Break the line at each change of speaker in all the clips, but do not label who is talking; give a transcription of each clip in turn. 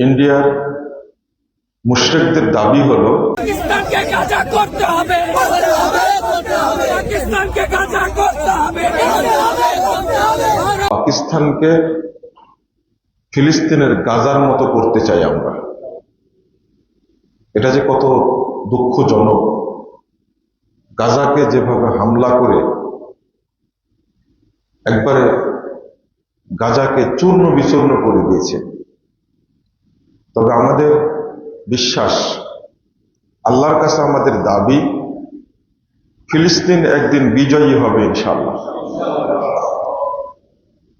ইন্ডিয়ার মুশ্রিকদের দাবি হলো
পাকিস্তানকে গাজা করতে হবে। পাকিস্তানকে গাজা করতে হবে।
পাকিস্তানকে ফিলিস্তিনের গাজার মতো করতে চাই আমরা। এটা যে কত দুঃখজনক। গাজাকে যেভাবে হামলা করে একবারে গাজাকে চূর্ণ বিচূর্ণ করে দিয়েছে। তবে আমাদের বিশ্বাস, আল্লাহর কাছে আমাদের দাবি, ফিলিস্তিন একদিন বিজয়ী হবে ইনশাল্লাহ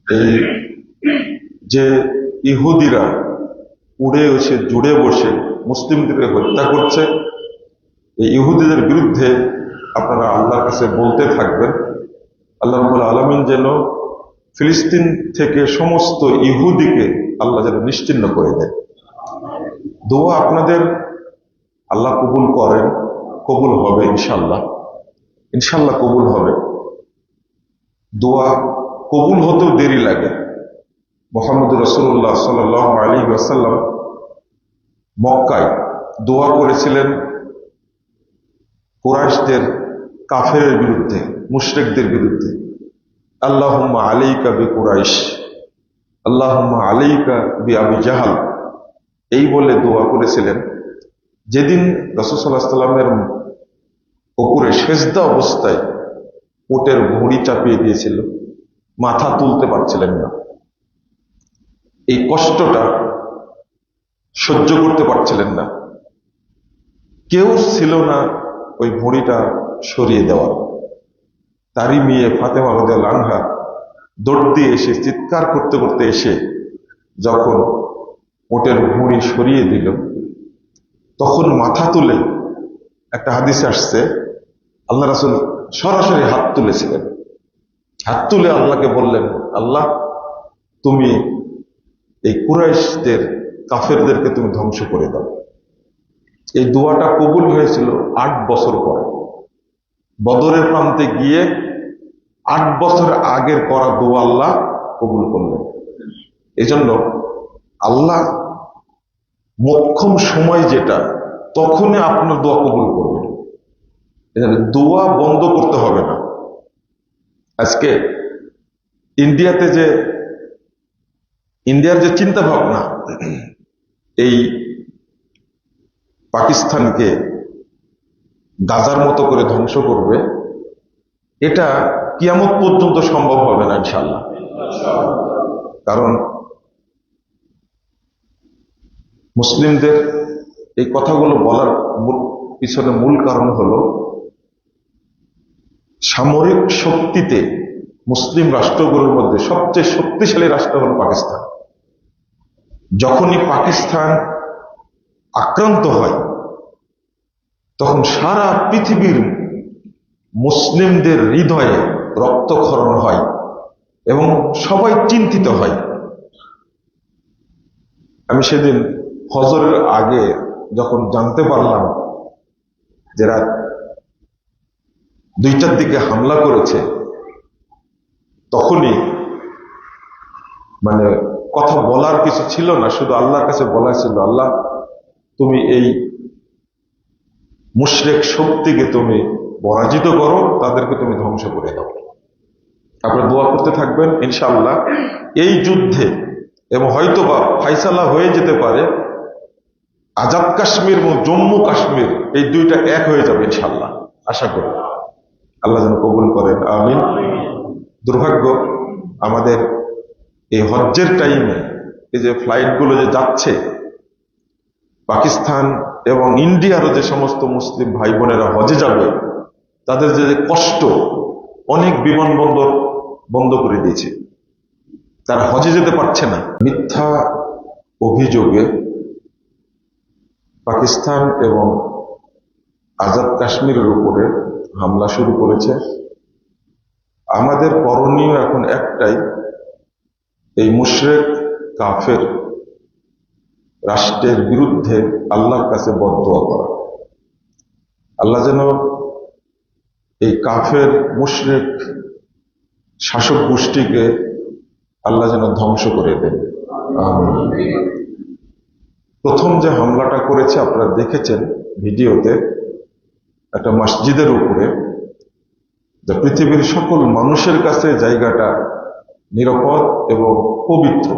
এই যে ইহুদিরা উড়ে এসে, জুড়ে বসে মুসলিমদেরকে হত্যা করছে, এই ইহুদিদের বিরুদ্ধে আপনারা আল্লাহর কাছে বলতে থাকবেন, আল্লাহ রবুল আলমিন যেন ফিলিস্তিন থেকে সমস্ত ইহুদিকে আল্লাহ যেন নিশ্চিন্ন করে দেয়। দোয়া আপনাদের আল্লাহ কবুল করেন, কবুল হবে ইনশাল্লাহ ইনশাল্লাহ কবুল হবে। দোয়া কবুল হতেও দেরি লাগে। মোহাম্মদ রসুল্লাহ সাল আলী আসাল্লাম মক্কায় দোয়া করেছিলেন কুরাইশদের কাফের বিরুদ্ধে, মুশরেকদের বিরুদ্ধে। আল্লাহ আলাইকা বি কুরাইশ আল্লাহ আলাইকা বি আবি জাহাল। এই বলে দোয়া করেছিলেন। যেদিন রসুসাল্লাহ সাল্লামের ওপরে সেজদা অবস্থায় ওটের ভুঁড়ি চাপিয়ে দিয়েছিল, মাথা তুলতে পারছিলেন না। এই কষ্টটা সহ্য করতে পারছিলেন না। কেউ ছিল না ওই ভুঁড়িটা সরিয়ে দেওয়ার। তারই মেয়ে ফাতেমা রদে লানহা দৌড় দিয়ে এসে, চিৎকার করতে করতে এসে যখন ওটের ভুঁড়ি সরিয়ে দিল। তখন মাথা তুলে একটা হাদিস আসছে, আল্লাহ রাসুল সরাসরি হাত তুলেছিলেন। হাত তুলে আল্লাহকে বললেন, আল্লাহ, তুমি এই কুরাইশদের, কাফেরদেরকে তুমি ধ্বংস করে দাও। এই দোয়াটা কবুল হয়েছিল আট বছর পরে। বদরের প্রান্তে গিয়ে আট বছর আগের করা দোয়া আল্লাহ কবুল করলেন। এই জন্য আল্লাহ মক্ষম সময় যেটা, তখনই আপনার দোয়া কবুল এজন্য দোয়া বন্ধ করতে হবে না। আজকে ইন্ডিয়াতে যে, ইন্ডিয়ার যে চিন্তা ভাবনা এই পাকিস্তানকে গাজার মতো করে ধ্বংস করবে, এটা কিয়ামত পর্যন্ত সম্ভব হবে না ইনশাল্লাহ কারণ মুসলিমদের এই কথাগুলো বলার পিছনে মূল কারণ হল সামরিক শক্তিতে মুসলিম রাষ্ট্রগুলোর মধ্যে সবচেয়ে শক্তিশালী রাষ্ট্র হল পাকিস্তান। যখনই পাকিস্তান আক্রান্ত হয়, তখন সারা পৃথিবীর মুসলিমদের হৃদয়ে রক্তক্ষরণ হয় এবং সবাই চিন্তিত হয়। আমি সেদিন ফজরের আগে যখন জানতে পারলাম যে রাত দুইটার দিকে হামলা করেছে, তখনই মানে কথা বলার কিছু ছিল না, শুধু আল্লাহর কাছে বলা ছিল, আল্লাহ, তুমি এই মুশরেক শক্তিকে তুমি পরাজিত করো, তাদেরকে তুমি ধ্বংস করে দাও। আপনারা দোয়া করতে থাকবেন ইনশাল্লাহ এই যুদ্ধে, এবং হয়তোবা ফাইসালা হয়ে যেতে পারে আজাদ কাশ্মীর এবং জম্মু কাশ্মীর, এই দুইটা এক হয়ে যাবে ইনশাল্লাহ আশা করি। আল্লাহ যেন কবুল করেন। আমিন। দুর্ভাগ্য, আমাদের এই হজ্জের টাইমে এই যে ফ্লাইটগুলো যে যাচ্ছে, পাকিস্তান এবং ইন্ডিয়ারও যে সমস্ত মুসলিম ভাই বোনেরা হজে যাবে, তাদের যে কষ্ট অনেক বিমানবন্দর বন্ধ করে দিয়েছে। তারা হজে যেতে পারছে না। মিথ্যা অভিযোগে পাকিস্তান এবং আজাদ কাশ্মীরের উপরে হামলা শুরু করেছে। আমাদের করণীয় এখন একটাই, এই মুশরেক, কাফের রাষ্ট্রের বিরুদ্ধে আল্লাহর কাছে বদোয়া করা। আল্লাহ যেন এই কাফের, মুশরেক শাসক গোষ্ঠীকে আল্লাহ যেন ধ্বংস করে দেন। প্রথম যে হামলাটা করেছে, আপনারা দেখেছেন ভিডিওতে, একটা মসজিদের উপরে, যা পৃথিবীর সকল মানুষের কাছে জায়গাটা নিরাপদ এবং পবিত্র,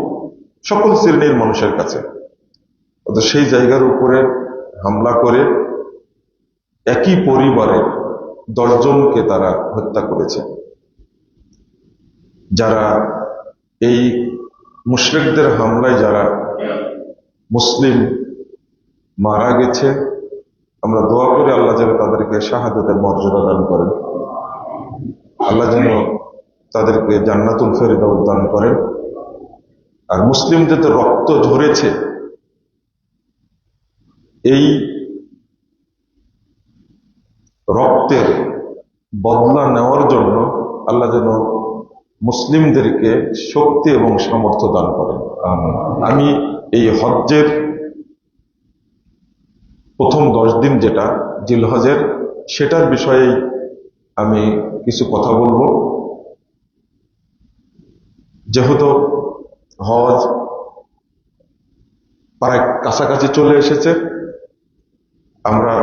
সকল শ্রেণির মানুষের কাছে। সেই জায়গার উপরে হামলা করে একই পরিবারের দশজনকে তারা হত্যা করেছে। যারা এই মুশরিকদের হামলায় যারা মুসলিম মারা গেছে, আমরা দোয়া করে আল্লাহ যেন তাদেরকে শাহাদতের মর্যাদা দান করেন। আল্লাহ যেন তাদেরকে জান্নাতুল ফেরিদাউল দান করেন। আর মুসলিমদের তো রক্ত ঝরেছে, এই রক্তের বদলা নেওয়ার জন্য আল্লাহ যেন মুসলিমদেরকে শক্তি এবং সামর্থ্য দান করেন। আমি এই হজ্জের প্রথম দশ দিন যেটা, জিলহজের, সেটার বিষয়েই আমি কিছু কথা বলব। যেহেতু হজ প্রায় কাছাকাছি চলে এসেছে, আমরা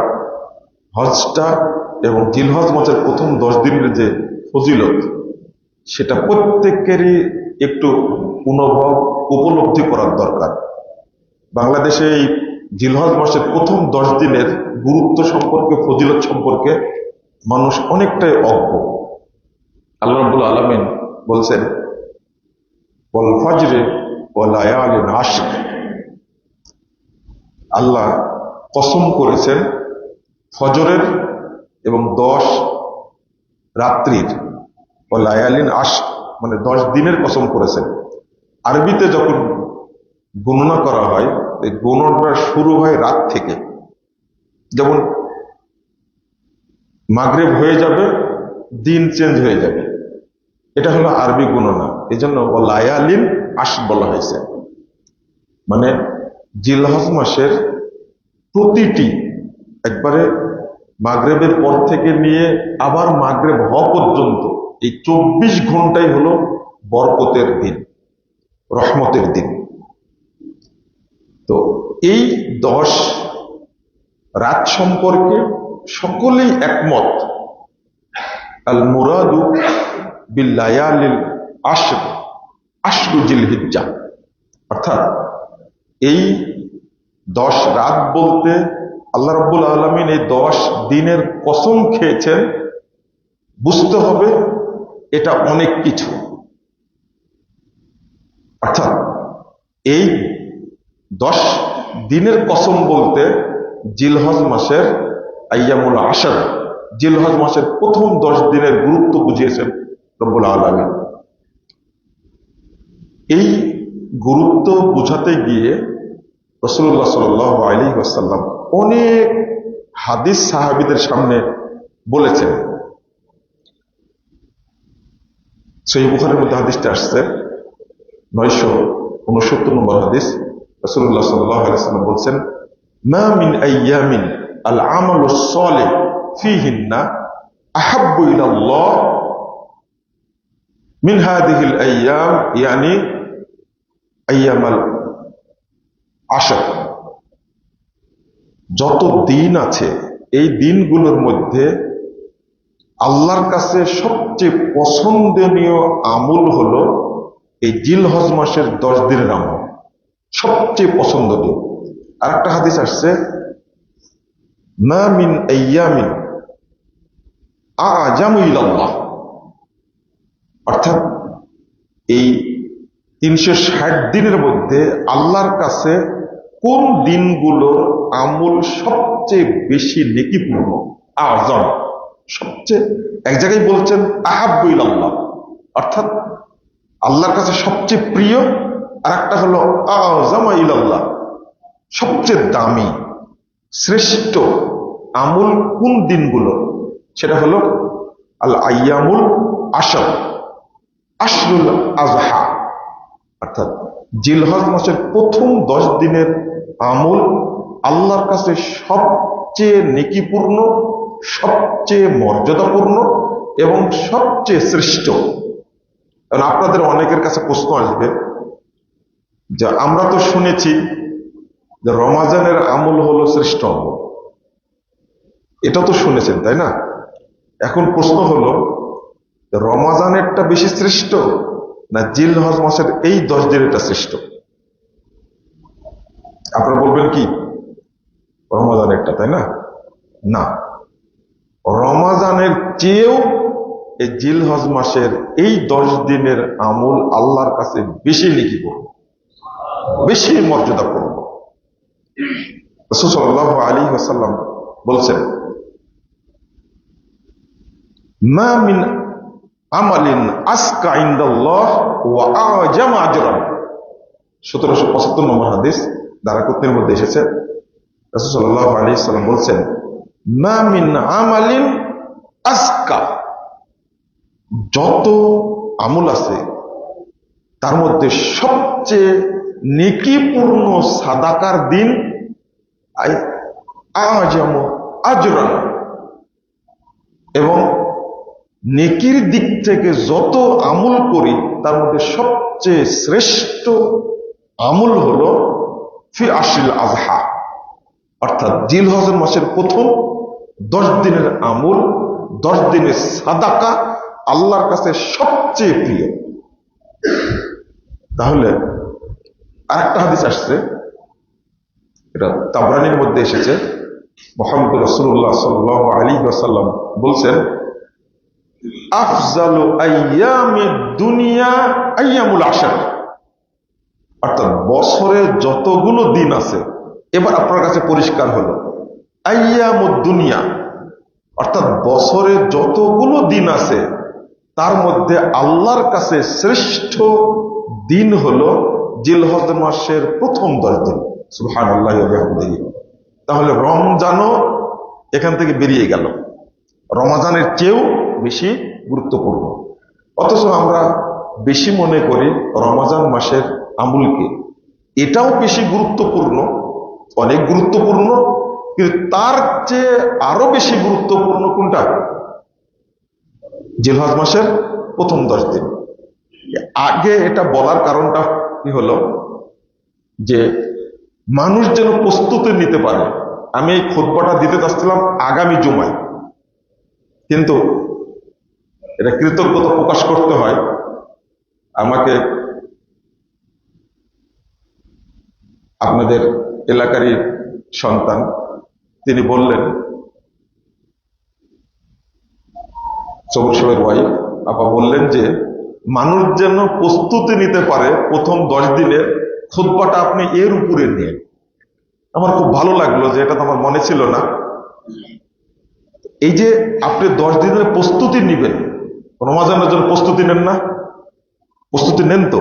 হজটা এবং জিলহজ মাসের প্রথম দশ দিনের যে ফজিলত, সেটা প্রত্যেকেরই একটু অনুভব উপলব্ধি করার দরকার। বাংলাদেশে এই জিলহজ মাসের প্রথম দশ দিনের গুরুত্ব সম্পর্কে, ফজিলত সম্পর্কে মানুষ অনেকটাই অজ্ঞ। আল্লাহ রাব্বুল আলমিন বলছেন বল ফজরে ও লায়ালিন আল্লাহ কসম করেছেন, ফজরের এবং দশ রাত্রির ও লায়ালিন আশ মানে দশ দিনের কসম করেছেন। আরবিতে যখন গণনা করা হয় এই শুরু হয় রাত থেকে। যেমন মাগরেব হয়ে যাবে, দিন চেঞ্জ হয়ে যাবে। এটা হলো আরবি গণনা। এই জন্য লায়ালিন আশ বলা হয়েছে। মানে জিলহজ মাসের প্রতিটি একবারে মাগরেবের পর থেকে নিয়ে আবার মাগরেব হওয়া পর্যন্ত এই চব্বিশ ঘন্টাই হলো বরকতের দিন, রহমতের দিন। তো এই দশ রাত সম্পর্কে সকলেই একমত। আল মুরাদু বিল্লায়ালিল আশর, আশরু জিলহিজ্জা। অর্থাৎ এই দশ রাত বলতে আল্লাহ রাব্বুল আলমিন এই দশ দিনের কসম খেয়েছেন। বুঝতে হবে এটা অনেক কিছু। অর্থাৎ এই দশ দিনের কসম বলতে জিলহজ মাসের আয়ামুল আসার জিলহজ মাসের প্রথম দশ দিনের গুরুত্ব বুঝিয়েছেন রব্বুল আলমিন। এই গুরুত্ব বুঝাতে গিয়ে রসুল্লাহ সাল আলী আসাল্লাম অনেক হাদিস সাহাবিদের সামনে বলেছেন। সেই বুখারের মধ্যে হাদিসটা আসছে, নয়শো উনসত্তর নম্বর হাদিস। মিন আইয়ামিন আল আহাব্বু ইলাল্লাহ মিন হাদিহিল আইয়াম ইয়ানি যত দিন আছে, এই দিনগুলোর মধ্যে আল্লাহর কাছে সবচেয়ে পছন্দনীয় আমল হলো এই জিলহজ মাসের দশ দিনের আমল। সবচেয়ে পছন্দ পছন্দনীয়। আর একটা হাদিস আসছে না মিন অর্থাৎ এই তিনশো ষাট দিনের মধ্যে আল্লাহর কাছে কোন দিনগুলোর আমল সবচেয়ে বেশি নেকিপূর্ণ? আজম সবচেয়ে, এক জায়গায় বলছেন আহাবুল আল্লাহ অর্থাৎ আল্লাহর কাছে সবচেয়ে প্রিয় আর একটা হলো, আজম ইল্লাহ সবচেয়ে দামি, শ্রেষ্ঠ আমুল কোন দিনগুলো? সেটা হলো আল আয়ামুল আসর আশরুল আজহা অর্থাৎ জিলহজ মাসের প্রথম দশ দিনের আমল আল্লাহর কাছে সবচেয়ে নেকিপূর্ণ, সবচেয়ে মর্যাদাপূর্ণ এবং সবচেয়ে শ্রেষ্ঠ। আপনাদের অনেকের কাছে প্রশ্ন আসবে যে আমরা তো শুনেছি যে রমাজানের আমল হলো শ্রেষ্ঠ আমল। এটা তো শুনেছেন, তাই না? এখন প্রশ্ন হলো, রমাজানেরটা বেশি শ্রেষ্ঠ না জিল হজ মাসের এই দশ দিনেরটা শ্রেষ্ঠ? আপনারা বলবেন কি? রমাজানেরটা, তাই না? না। রমাজানের চেয়েও এই জিল হজ মাসের এই দশ দিনের আমল আল্লাহর কাছে বেশি লিখি করব বেশি মর্যাদা করব রসুল্লাহ আলী আসাল্লাম বলছেন সাল্লাম বলছেন মিন আসকা যত আমল আছে, তার মধ্যে সবচেয়ে নেকিপূর্ণ সাদাকার দিন আজম আজরান। এবং নেকির দিক থেকে যত আমল করি, তার মধ্যে সবচেয়ে শ্রেষ্ঠ আমল হল ফি আশিল আজহা। অর্থাৎ জিল হজর মাসের প্রথম দশ দিনের আমল, দশ দিনের সাদাকা আল্লাহর কাছে সবচেয়ে প্রিয়। তাহলে আরেকটা হাদিস আসছে। এটা তাবরানির মধ্যে এসেছে। মোহাম্মদ রসুল্লাহ সাল্লাহ আলী আসাল্লাম বলছেন, আফজালু আইয়ামে দুনিয়া আইয়ামুল আশার। অর্থাৎ বছরে যতগুলো দিন আছে, এবার আপনার কাছে পরিষ্কার হলো, আইয়ামুদ দুনিয়া। অর্থাৎ বছরে যতগুলো দিন আছে, তার মধ্যে আল্লাহর কাছে শ্রেষ্ঠ দিন হলো জিলহজ মাসের প্রথম দশ দিন। সুহান আল্লাহ তাহলে রমজানও এখান থেকে বেরিয়ে গেল। রমাজানের চেয়েও বেশি গুরুত্বপূর্ণ। অথচ আমরা বেশি মনে করি রমাজান মাসের আমুলকে। এটাও বেশি গুরুত্বপূর্ণ, অনেক গুরুত্বপূর্ণ, কিন্তু তার চেয়ে আরও বেশি গুরুত্বপূর্ণ কোনটা? জিলহজ মাসের প্রথম দশ দিন। আগে এটা বলার কারণটা কি হলো যে মানুষ যেন প্রস্তুতি নিতে পারে। আমি এই খোদবাটা দিতে চাচ্ছিলাম আগামী জুমায়। কিন্তু এটা কৃতজ্ঞতা প্রকাশ করতে হয়। আমাকে আপনাদের এলাকারই সন্তান, তিনি বললেন, সবুজ সাহেবের ওয়াইফ আপা বললেন যে মানুষ যেন প্রস্তুতি নিতে পারে প্রথম দশ দিনের খুদ্বাটা আপনি এর উপরে নিয়ে। আমার খুব ভালো লাগল যে এটা তো আমার মনে ছিল না। এই যে আপনি দশ দিনের প্রস্তুতি নিবেন, রমাজানের জন্য প্রস্তুতি নেন না? প্রস্তুতি নেন তো।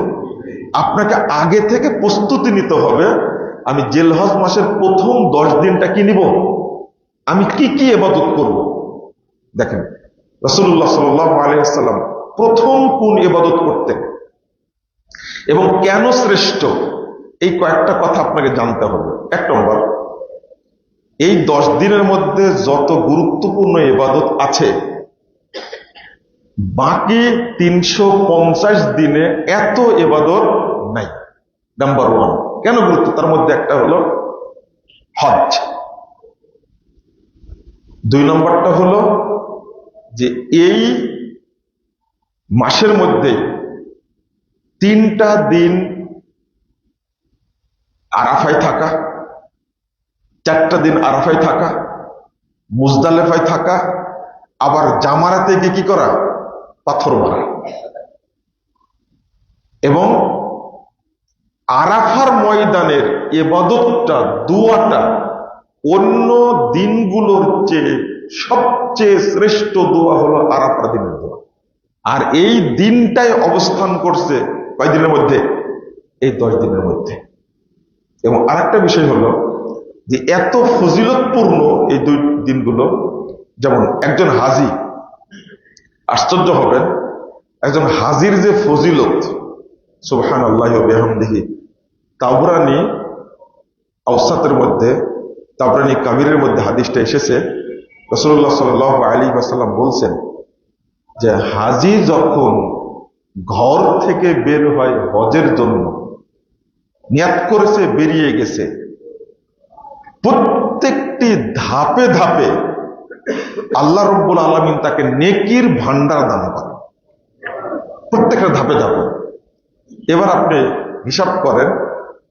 আপনাকে আগে থেকে প্রস্তুতি নিতে হবে, আমি জেলহজ মাসের প্রথম দশ দিনটা কি নিব? আমি কি কি এবাদত করব? দেখেন রসুল্লাহ সাল্লাম প্রথম কোন এবাদত করতেন এবং কেন শ্রেষ্ঠ? এই কয়েকটা কথা আপনাকে জানতে হবে। এক নম্বর, এই দশ দিনের মধ্যে যত গুরুত্বপূর্ণ এবাদত আছে, বাকি তিনশো পঞ্চাশ দিনে এত এবাদত নাই। নাম্বার ওয়ান কেন গুরুত্ব? তার মধ্যে একটা হলো হজ। দুই নম্বরটা হলো যে এই মাসের মধ্যে তিনটা দিন আরাফায় থাকা, চারটা দিন আরাফায় থাকা, মুজদালেফায় থাকা, আবার জামারাতে গিয়ে কি করা? পাথর মারা। এবং আরাফার ময়দানের এবাদতটা, দুয়াটা অন্য দিনগুলোর চেয়ে সবচেয়ে শ্রেষ্ঠ দোয়া হলো আরাফার দিনের আর এই দিনটাই অবস্থান করছে কয়দিনের মধ্যে? এই দশ দিনের মধ্যে। এবং আরেকটা বিষয় হলো যে এত ফজিলতপূর্ণ এই দুই দিনগুলো, যেমন একজন হাজি আশ্চর্য হবেন, একজন হাজির যে ফজিলত সুবহান আল্লাহ বেহামদিহি তাবরানি আওসাতের মধ্যে তাবরানি কাবিরের মধ্যে হাদিসটা এসেছে। রসুল্লাহ সাল আলী আসাল্লাম বলছেন যে হাজি যখন ঘর থেকে বের হয় হজের জন্য, নিয়াত করেছে, বেরিয়ে গেছে, প্রত্যেকটি ধাপে ধাপে আল্লাহ রব্বুল আলমিন তাকে নেকির ভান্ডার দান করেন। প্রত্যেকটা ধাপে ধাপে। এবার আপনি হিসাব করেন,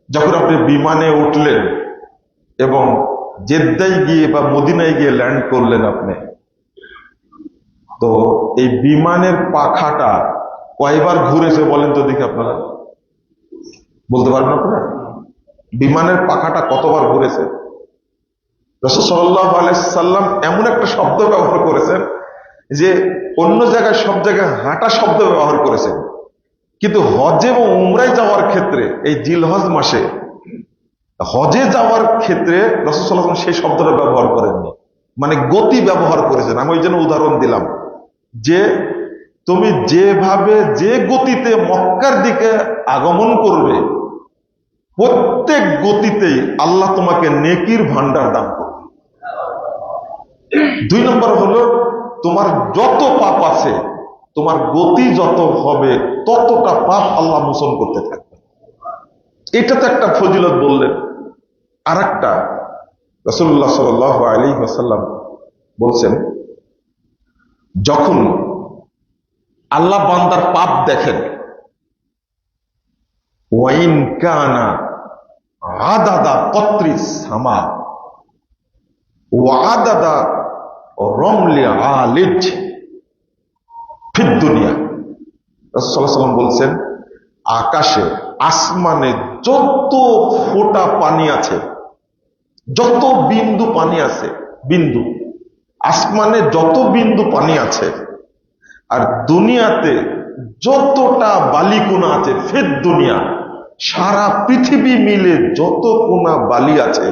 যখন আপনি বিমানে উঠলেন এবং জেদ্দায় গিয়ে বা মদিনায় গিয়ে ল্যান্ড করলেন আপনি তো এই বিমানের পাখাটা কয়বার ঘুরেছে বলেন তো দেখি আপনারা। বলতে পারবেন আপনারা? বিমানের পাখাটা কতবার ঘুরেছে? আলাইসাল্লাম এমন একটা শব্দ ব্যবহার করেছেন যে অন্য জায়গায় সব জায়গায় হাঁটা শব্দ ব্যবহার করেছেন। কিন্তু হজে এবং উমরায় যাওয়ার ক্ষেত্রে এই জিলহজ মাসে হজে যাওয়ার ক্ষেত্রে রসুল সাল্লাম সেই শব্দটা ব্যবহার করেননি। মানে গতি ব্যবহার করেছেন। আমি ওই জন্য উদাহরণ দিলাম। যে তুমি যেভাবে যে গতিতে মক্কার দিকে আগমন করবে, প্রত্যেক গতিতেই আল্লাহ তোমাকে নেকির ভান্ডার দান করবে। দুই নম্বর হলো, তোমার যত পাপ আছে, তোমার গতি যত হবে, ততটা পাপ আল্লাহ মোচন করতে থাকবে। এটা তো একটা ফজিলত বললেন। আর একটা রসুল্লাহ সাল আলী আসাল্লাম বলছেন যখন আল্লাহ বান্দার পাপ দেখেন, ওয়াইন কানা আদাদা পত্রি সামা, ওয়াদাদা রমলে আলিজ ফির দুনিয়া। রসুল্লাহাম বলছেন, আকাশে আসমানে যত ফোটা পানি আছে, যত বিন্দু পানি আছে, বিন্দু আসমানে যত বিন্দু পানি আছে, আর দুনিয়াতে যতটা বালিকোনা আছে, ফের দুনিয়া, সারা পৃথিবী মিলে যত কোনা বালি আছে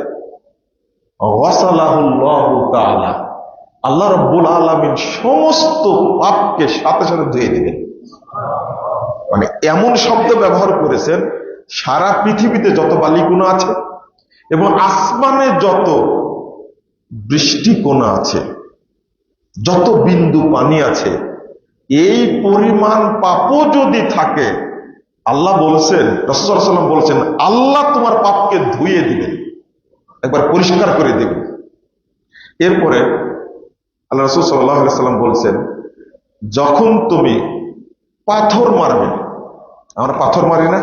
আল্লাহ রব্বুল আলমিন সমস্ত পাপকে সাথে সাথে ধুয়ে দিবেন মানে এমন শব্দ ব্যবহার করেছেন, সারা পৃথিবীতে যত বালিকোনা আছে, এবং আসমানে যত বৃষ্টিকোনা আছে যত বিন্দু পানি আছে, এই পরিমাণ পাপও যদি থাকে, আল্লাহ বলছেন রসদাল্লাম বলছেন, আল্লাহ তোমার পাপকে ধুয়ে দিবেন। একবার পরিষ্কার করে দিবেন এরপরে আল্লাহ রসুল সাল্লাম বলছেন, যখন তুমি পাথর মারবে, আমরা পাথর মারি না?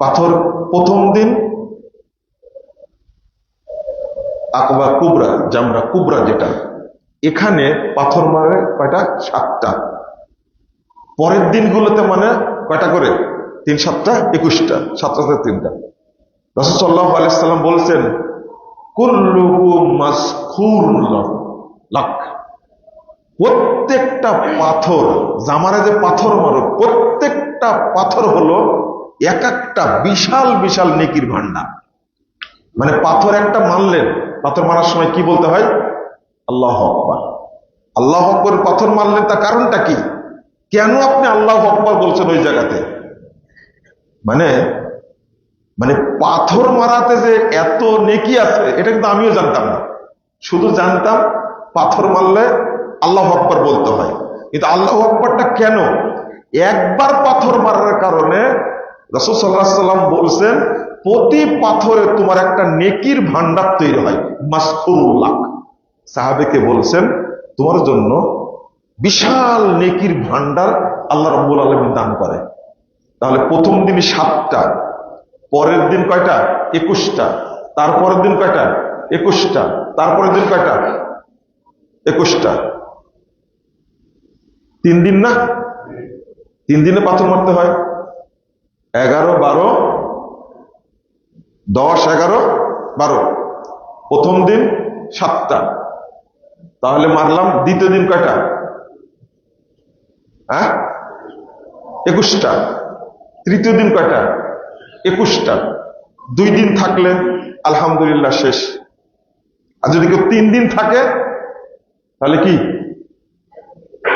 পাথর প্রথম দিন আকবা কুবরা, জামরা কুবরা যেটা এখানে পাথর মারে কয়টা? সাতটা। পরের দিনগুলোতে মানে কয়টা করে? তিন সাতটা, একুশটা সাতটা থেকে তিনটা রসদাল্লাহ আলাইসাল্লাম বলছেন প্রত্যেকটা পাথর, জামারে যে পাথর মারো, প্রত্যেকটা পাথর হলো এক একটা বিশাল বিশাল নেকির ভান্ডার মানে পাথর একটা মারলেন, পাথর মারার সময় কি বলতে হয়? আল্লাহ আকবর। আল্লাহ আকবর পাথর মারলেন, তার কারণটা কি? কেন আপনি আল্লাহ আকবর বলছেন ওই জায়গাতে? মানে মানে পাথর মারাতে যে এত নেকি আছে, এটা কিন্তু আমিও জানতাম না। শুধু জানতাম পাথর মারলে আল্লাহ আকবর বলতে হয়। কিন্তু আল্লাহ আকবরটা কেন? একবার পাথর মারার কারণে রসুল সাল্লাহ সাল্লাম বলছেন, প্রতি পাথরে তোমার একটা নেকির ভান্ডার তৈরি হয় মাসকুল্লাহ সাহাবেকে বলছেন, তোমার জন্য বিশাল নেকির ভান্ডার আল্লাহ রব্বুল আলমী দান করে। তাহলে প্রথম দিনই সাতটা, পরের দিন কয়টা? একুশটা, তারপরের দিন কয়টা? একুশটা, তারপরের দিন কয়টা? একুশটা। তিন দিন না? তিন দিনে পাথর মারতে হয়। এগারো, বারো, দশ, এগারো, বারো। প্রথম দিন সাতটা। তাহলে মারলাম, দ্বিতীয় দিন কয়টা? হ্যাঁ? একুশটা। তৃতীয় দিন কয়টা? একুশটা। দুই দিন থাকলে আলহামদুলিল্লাহ শেষ। আর যদি কেউ তিন দিন থাকে, তাহলে কি?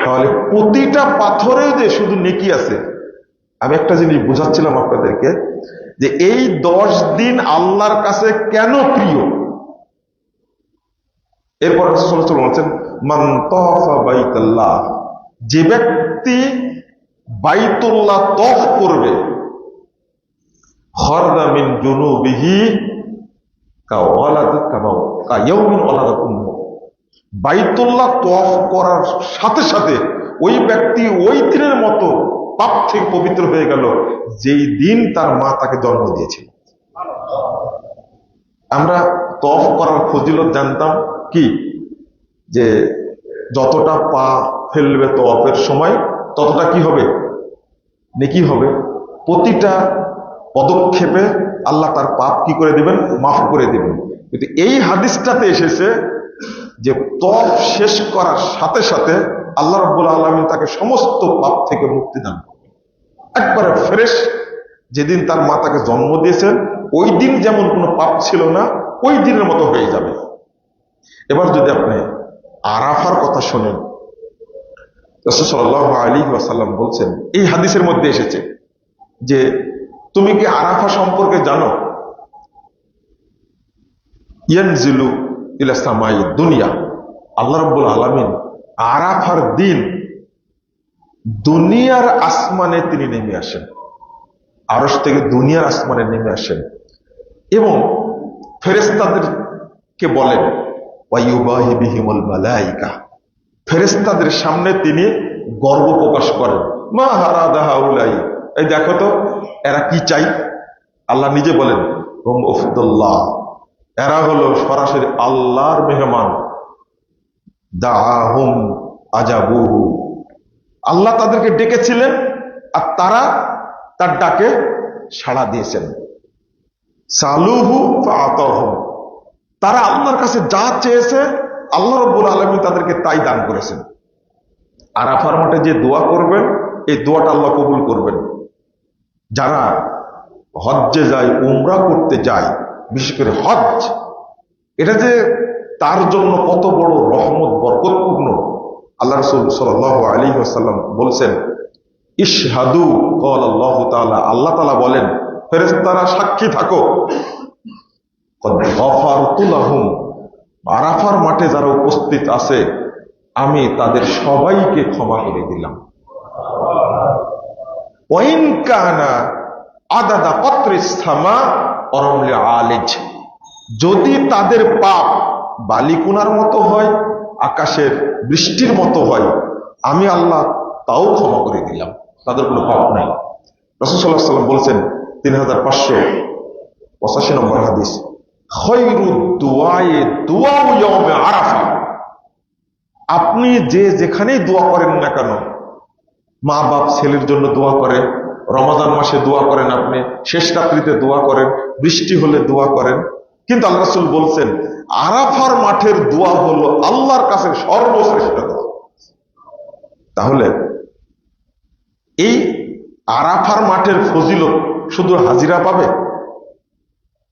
তাহলে প্রতিটা পাথরে যে শুধু নেকি আছে। আমি একটা জিনিস বুঝাচ্ছিলাম আপনাদেরকে, যে এই দশ দিন আল্লাহর কাছে কেন প্রিয়? এরপর বলছেন বাইতাল্লাহ। যে ব্যক্তি বাইতুল্লাহ তফ করবে হরদামিন জুনুবিহি বাইতুল্লাহ তওয়াফ করার সাথে সাথে ওই ব্যক্তি ওই দিনের মতো পাপ থেকে পবিত্র হয়ে গেল, যেই দিন তার মা তাকে জন্ম দিয়েছিল। আমরা তফ করার ফজিলত জানতাম কি? যে যতটা পা ফেলবে তফের সময়, ততটা কি হবে? নেকি হবে। প্রতিটা পদক্ষেপে আল্লাহ তার পাপ কি করে দিবেন? মাফ করে দিবেন। কিন্তু এই হাদিসটাতে এসেছে যে তফ শেষ করার সাথে সাথে আল্লাহ রব্বুল আলমী তাকে সমস্ত পাপ থেকে মুক্তি দান একবারে ফ্রেশ। যেদিন তার মা তাকে জন্ম দিয়েছেন, ওই দিন যেমন কোনো পাপ ছিল না, ওই দিনের মতো হয়ে যাবে। এবার যদি আপনি আরাফার কথা শোনেন আলী ওয়াসাল্লাম বলছেন, এই হাদিসের মধ্যে এসেছে যে, তুমি কি আরাফা সম্পর্কে জানো? ইয়ানজিলু ইলাসামাই দুনিয়া। আল্লাহ রব্বুল আলমিন আরাফার দিন দুনিয়ার আসমানে তিনি নেমে আসেন। আরস থেকে দুনিয়ার আসমানে নেমে আসেন। এবং ফেরেস্তাদেরকে বলেন ফেরেস্তাদের সামনে তিনি গর্ব প্রকাশ করেন। মা হারা দাহা উলাই এই দেখো তো, এরা কি চাই? আল্লাহ নিজে বলেন, হুম উফদুল্লাহ। এরা হলো সরাসরি আল্লাহর মেহমান। দাহুম আজাবুহু। আল্লাহ তাদেরকে ডেকেছিলেন আর তারা তার ডাকে সাড়া দিয়েছেন। সালুহু ফাতহু তারা আল্লাহর কাছে যা চেয়েছে, আল্লাহ রব্বুল আলমী তাদেরকে তাই দান করেছেন। আরাফার মাঠে যে দোয়া করবেন, এই দোয়াটা আল্লাহ কবুল করবেন। যারা হজ্জে যায়, উমরা করতে যায়, বিশেষ করে হজ এটা যে তার জন্য কত বড় রহমত, বরকতপূর্ণ। আল্লাহ রসুল সাল আলী আসাল্লাম বলছেন, ইশহাদু কল আল্লাহ তাআলা। আল্লাহ তালা বলেন ফেরেস্তারা সাক্ষী থাকো। আরাফার মাঠে যারা উপস্থিত আছে, আমি তাদের সবাইকে ক্ষমা করে দিলাম। ওয়াইন কানা আদাদা অরমলে আলেজ, যদি তাদের পাপ বালিকুনার মতো হয়, আকাশের বৃষ্টির মতো হয়, আমি আল্লাহ তাও ক্ষমা করে দিলাম। তাদের কোনো পাপ নাই। রসুল্লাহ সাল্লাম বলছেন, তিন হাজার পাঁচশো পঁচাশি নম্বর হাদিস আরাফা। আপনি যে যেখানেই দোয়া করেন না কেন, মা বাপ, ছেলের জন্য দোয়া করে রমাদান মাসে দোয়া করেন আপনি, শেষ রাত্রিতে দোয়া করেন, বৃষ্টি হলে দোয়া করেন, কিন্তু আল্লাহ বলছেন, আরাফার মাঠের দোয়া হলো আল্লাহর কাছে সর্বশ্রেষ্ঠ দোয়া। তাহলে, এই আরাফার মাঠের ফজিলত শুধু হাজিরা পাবে?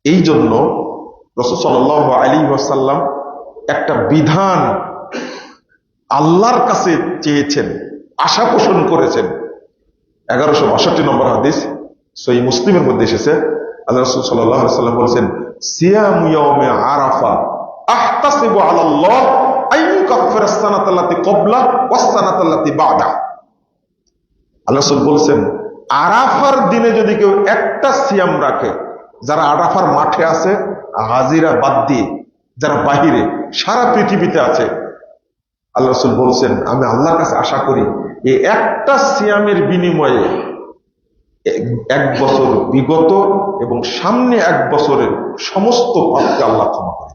এই জন্য রসুল সাল আলী ওয়াসাল্লাম একটা বিধান আল্লাহর কাছে চেয়েছেন, আশা পোষণ করেছেন। এগারোশো বাষট্টি নম্বর হাদিস সই মুসলিমের মধ্যে এসেছে। আল্লাহ রসুল সাল্লাম বলেছেন, সিয়াম আরাফা আহতাসিবু আল্লাহ রসুল বলছেন, আরাফার দিনে যদি কেউ একটা সিয়াম রাখে যারা আরাফার মাঠে আছে, হাজিরা বাদ দিয়ে যারা বাহিরে, সারা পৃথিবীতে আছে, আল্লাহ রসুল বলছেন, আমি আল্লাহর কাছে আশা করি, এই একটা সিয়ামের বিনিময়ে এক বছর বিগত এবং সামনে এক বছরের সমস্ত পাপকে আল্লাহ ক্ষমা করে